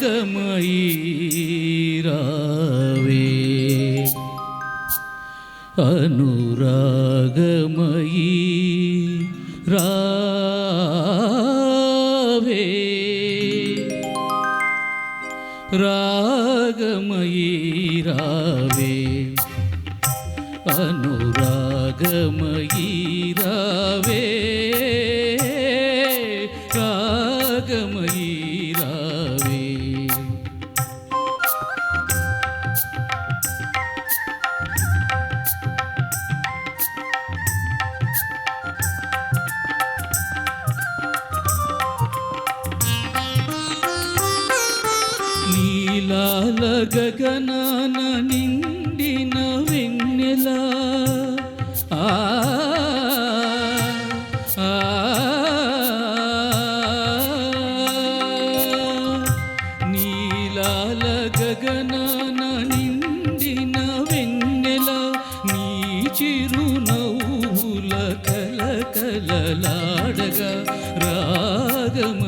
రాగమయీ రావే అనురాగమయీ రావే రాగమయీ నీలాల గగనాన నిండిన వెన్నెల. ఆ నీలాల గగనాన నిండిన వెన్నెల. నీ చిరునవ్వుల కలకలలాడగా రాగమయీరా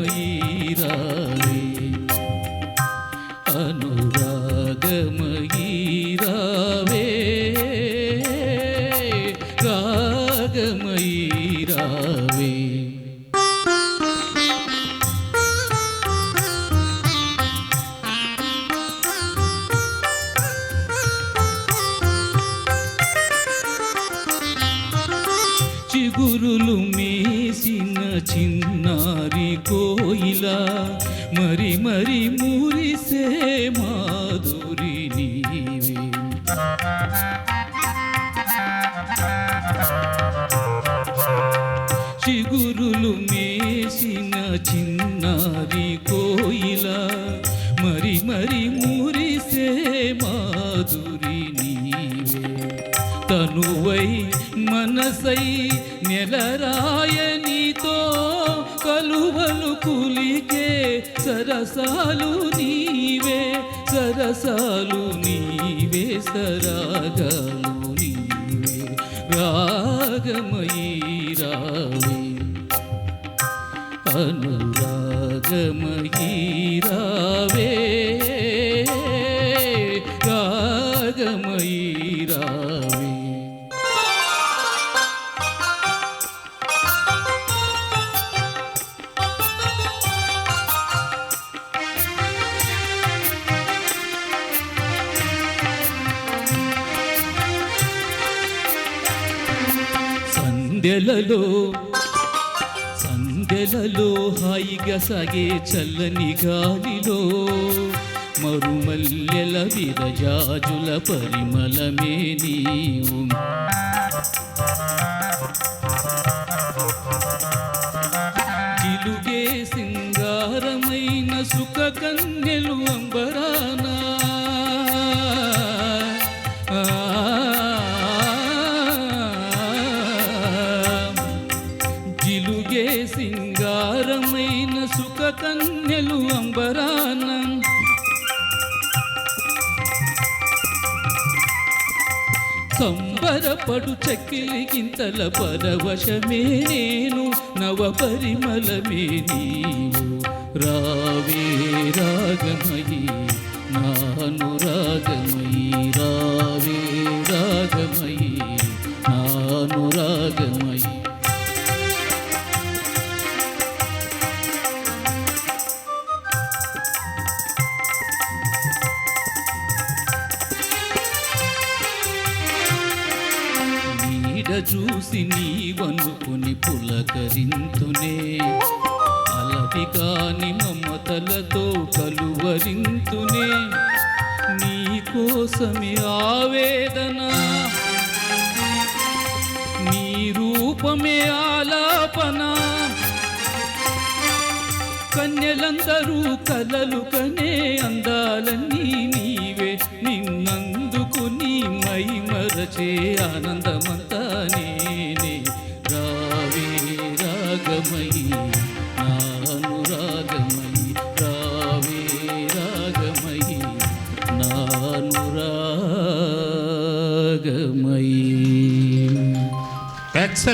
చిన్నారి కోయిల మరి మరి మురిసే మాధురి నీవే. చిగురులు మేసిన చిన్నారి కోయిల మరి మరి మురిసే మాధురి నీవే. తనువై మనసై నెలరాయని నీతో కలువలు కులికే సరసాలు నీవే సరసాలు నీవే సరాగాలు నీవే రాగమయీ రావే. అనురాగమయీ రావే. సంధ్యలలో సంధ్యలలో హాయిగా సాగే చల్లని గాలిలో మరుమల్లెల విరజాజుల పరిమళమే నీవు. జిలుగే సింగారమైన సుఖ కన్యలు అంబరానా సంబరపడు చక్కిలి గింతల పరవశమే నేను నవ పరిమళమే నీవు. రావే రాగమయీ నాను రాగమయీ చూసి నీవనుకుని పులకరింతునే. అలవి కాని మమతలతో కలువరింతునే. నీ కోసమే ఆవేదన. నీ రూపమే ఆలాపన. కన్యలందరూ కలలు కనే అందాలన్నీ నీవే. నిన్నందుకు నీ మై మరచే ఆనందమంతా నేనే రావే రాగమయీ